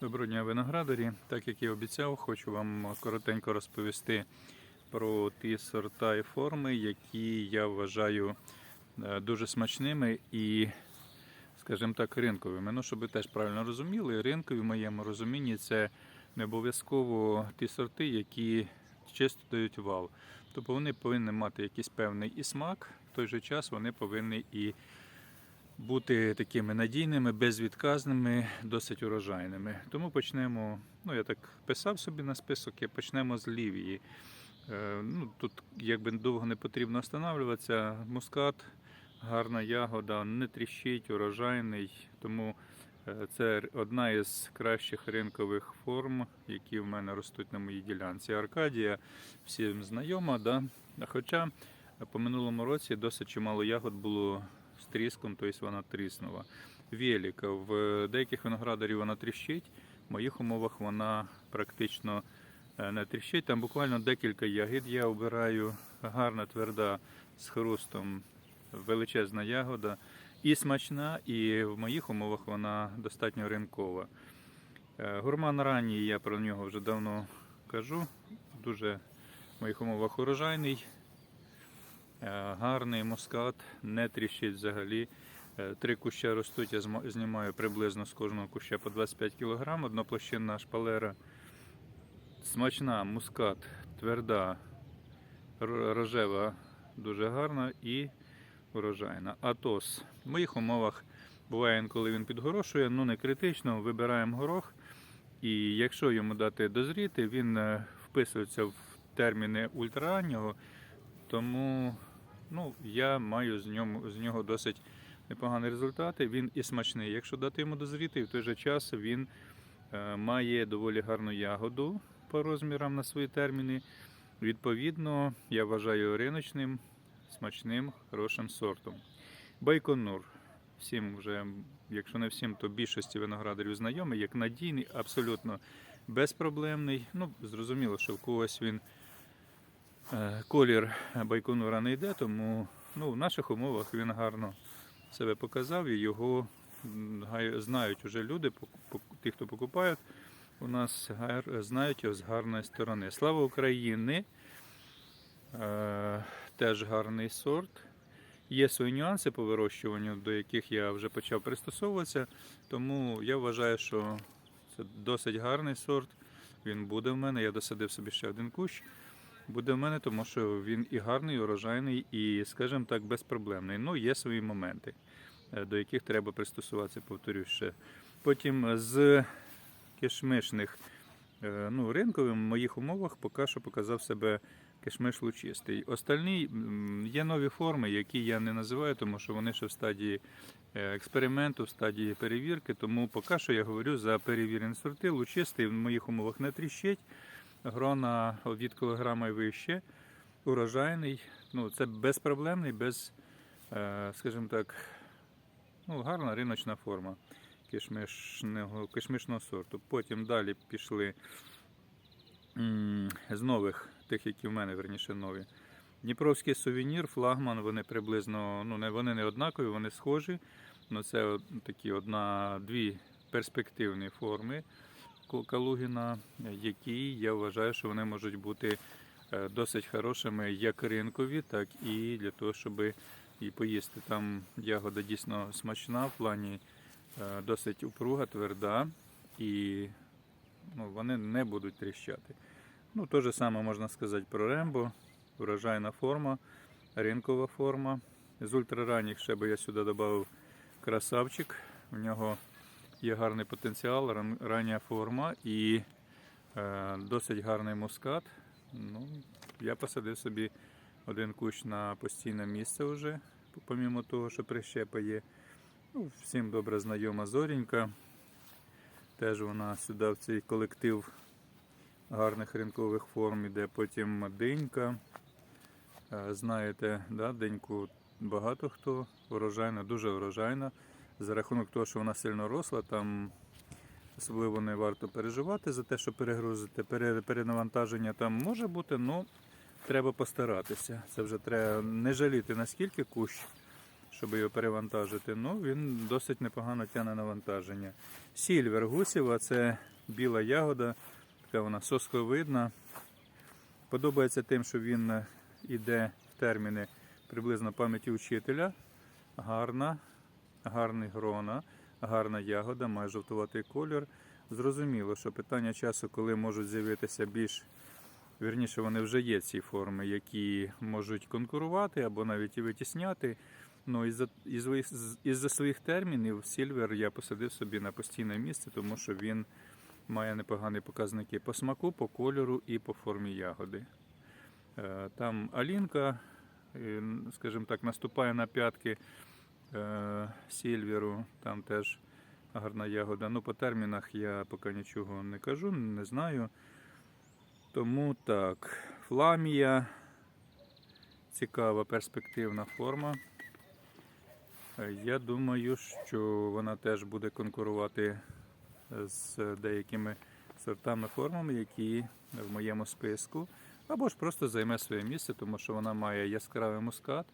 Доброго дня, виноградарі. Так як і обіцяв, хочу вам коротенько розповісти про ті сорта і форми, які я вважаю е, дуже смачними і, скажімо так, ринковими. Ну, щоб ви теж правильно розуміли, ринкові в моєму розумінні це не обов'язково ті сорти, які чисто дають вал. Тобто вони повинні мати якийсь певний і смак, в той же час вони повинні і бути такими надійними, безвідказними, досить урожайними. Тому почнемо. Ну, я так писав собі на список, і почнемо з лівії. Е, ну, тут якби довго не потрібно останавливатися. Мускат, гарна ягода, не тріщить, урожайний. Тому е, це одна із кращих ринкових форм, які в мене ростуть на моїй ділянці. Аркадія всім знайома, да? хоча по минулому році досить чимало ягод було тріском, тобто вона тріснула. Велика. В деяких виноградарів вона тріщить, в моїх умовах вона практично е, не тріщить. Там буквально декілька ягід я обираю. Гарна, тверда, з хрустом, величезна ягода. І смачна, і в моїх умовах вона достатньо ринкова. Е, Гурман ранній, я про нього вже давно кажу. Дуже в моїх умовах урожайний. Е, Гарний мускат, не тріщить взагалі. Е, Три куща ростуть, я знімаю приблизно з кожного куща по 25 кг, одноплощинна шпалера. Смачна, мускат, тверда, рожева, дуже гарна і урожайна. Атос. В моїх умовах буває інколи він підгорошує, ну не критично, вибираємо горох. І якщо йому дати дозріти, він е, вписується в терміни ультрараннього, тому ну, я маю з, ньому, з нього досить непогані результати. Він і смачний. Якщо дати йому дозріти, і в той же час він е, має доволі гарну ягоду по розмірам на свої терміни. Відповідно, я вважаю риночним, смачним, хорошим сортом. Байконур. Всім вже, якщо не всім, то більшості виноградарів знайомий, як надійний, абсолютно безпроблемний. Ну, зрозуміло, що в когось він колір байконура не йде, тому ну, в наших умовах він гарно себе показав і його знають уже люди, ті, хто покупають, у нас знають його з гарної сторони. Слава Україні! Е, теж гарний сорт. Є свої нюанси по вирощуванню, до яких я вже почав пристосовуватися, тому я вважаю, що це досить гарний сорт. Він буде в мене. Я досадив собі ще один кущ. Буде в мене, тому що він і гарний, і урожайний, і, скажімо так, безпроблемний. Ну, є свої моменти, е, до яких треба пристосуватися, повторюю ще. Потім з кишмишних, е, ну, ринковим в моїх умовах поки що показав себе кишмиш лучистий. Остальні є нові форми, які я не називаю, тому що вони ще в стадії е, експерименту, в стадії перевірки. Тому поки що я говорю за перевірені сорти. Лучистий в моїх умовах не тріщить. Грона від кілограма і вище, урожайний. Ну, це безпроблемний, без, е, скажімо так, ну, гарна риночна форма кишмишного, кишмишного сорту. Потім далі пішли з нових, тих, які в мене верніше нові. Дніпровський сувенір, флагман, вони приблизно, ну не вони не однакові, вони схожі. Ну, це такі одна-дві перспективні форми Калугіна, які я вважаю, що вони можуть бути е, досить хорошими як ринкові, так і для того, щоб і поїсти. Там ягода дійсно смачна, в плані е, досить упруга, тверда, і ну, вони не будуть тріщати. Ну, те ж саме можна сказати про Рембо, урожайна форма, ринкова форма. З ультраранніх ще би я сюди додав красавчик. У нього є гарний потенціал, рання форма і е, досить гарний мускат. Ну, я посадив собі один кущ на постійне місце вже, помімо того, що прищепа є. Ну, всім добре знайома зорінька. Теж вона сюди в цей колектив гарних ринкових форм іде. Потім динька. Е, Знаєте, да, деньку багато хто урожайна, дуже урожайна. За рахунок того, що вона сильно росла, там особливо не варто переживати за те, що перегрузити. Перенавантаження там може бути, але треба постаратися. Це вже треба не жаліти наскільки кущ, щоб його перевантажити. Ну, він досить непогано тягне навантаження. Сільвер Гусєва це біла ягода, така вона сосковидна. Подобається тим, що він іде в терміни приблизно пам'яті учителя. Гарна, гарний грона, гарна ягода, має жовтуватий колір. Зрозуміло, що питання часу, коли можуть з'явитися більш Вірніше, вони вже є ці форми, які можуть конкурувати або навіть і витісняти. Ну, із-за, із, із-за своїх термінів Сільвер я посадив собі на постійне місце, тому що він має непогані показники по смаку, по кольору і по формі ягоди. Е, Там Алінка, е, скажімо так, наступає на п'ятки Сільверу, там теж гарна ягода. Ну, по термінах я поки нічого не кажу, не знаю. Тому так, фламія, цікава перспективна форма. Е, Я думаю, що вона теж буде конкурувати з деякими сортами формами, які в моєму списку. Або ж просто займе своє місце, тому що вона має яскравий мускат.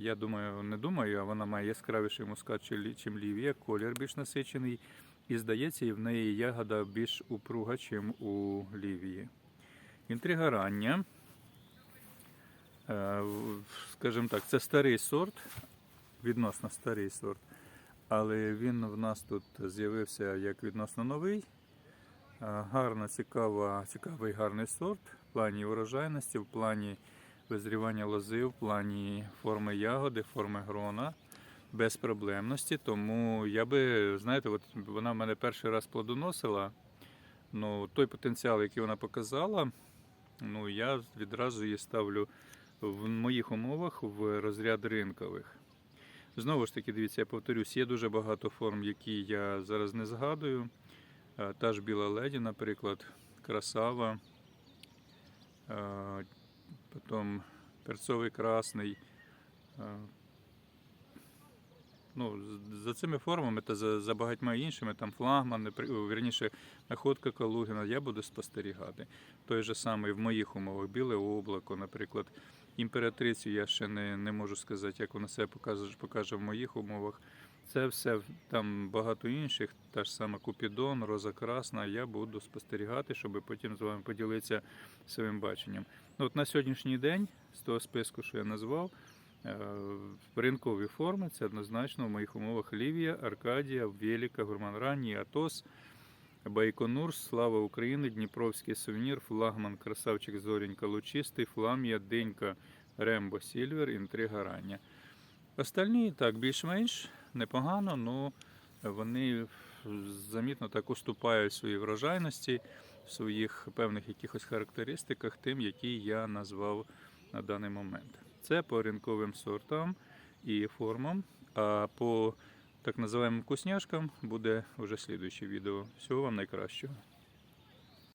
Я думаю, не думаю, а вона має яскравіший мускат, чим лівія, колір більш насичений. І здається, і в неї ягода більш упруга, чим у лівії. Інтрига рання. Е, Скажімо так, це старий сорт, відносно старий сорт, але він в нас тут з'явився як відносно новий. Е, Гарна, цікава, цікавий гарний сорт в плані урожайності, в плані визрівання лози, в плані форми ягоди, форми грона, безпроблемності. Тому я би, знаєте, от вона в мене перший раз плодоносила. Ну, той потенціал, який вона показала, ну я відразу її ставлю в моїх умовах в розряд ринкових. Знову ж таки, дивіться, я повторюсь, є дуже багато форм, які я зараз не згадую. Е, Та ж біла леді, наприклад, красава, потім перцовий красний. е, Ну, за цими формами та за, за багатьма іншими, там флагман, вірніше, находка Калугіна, я буду спостерігати. Той же самий в моїх умовах, біле облако, наприклад, імператрицю я ще не, не можу сказати, як вона себе покаже, покаже в моїх умовах. Це все там багато інших, та ж сама Купідон, Роза Красна. Я буду спостерігати, щоб потім з вами поділитися своїм баченням. Ну, от на сьогоднішній день, з того списку, що я назвав, е, ринкові форми це однозначно в моїх умовах Лівія, Аркадія, Веліка, Гурман Ранній, Атос, Байконур, Слава України, Дніпровський сувенір, Флагман, Красавчик Зорінька, Лучистий, Фламія, Денька, Рембо, Сільвер, Інтрига Рання. Остальні так більш-менш непогано, але вони замітно так уступають своїй врожайності, в своїх певних якихось характеристиках, тим, які я назвав на даний момент. Це по ринковим сортам і формам. А по так називаємо вкусняшкам буде вже слідуюче відео. Всього вам найкращого.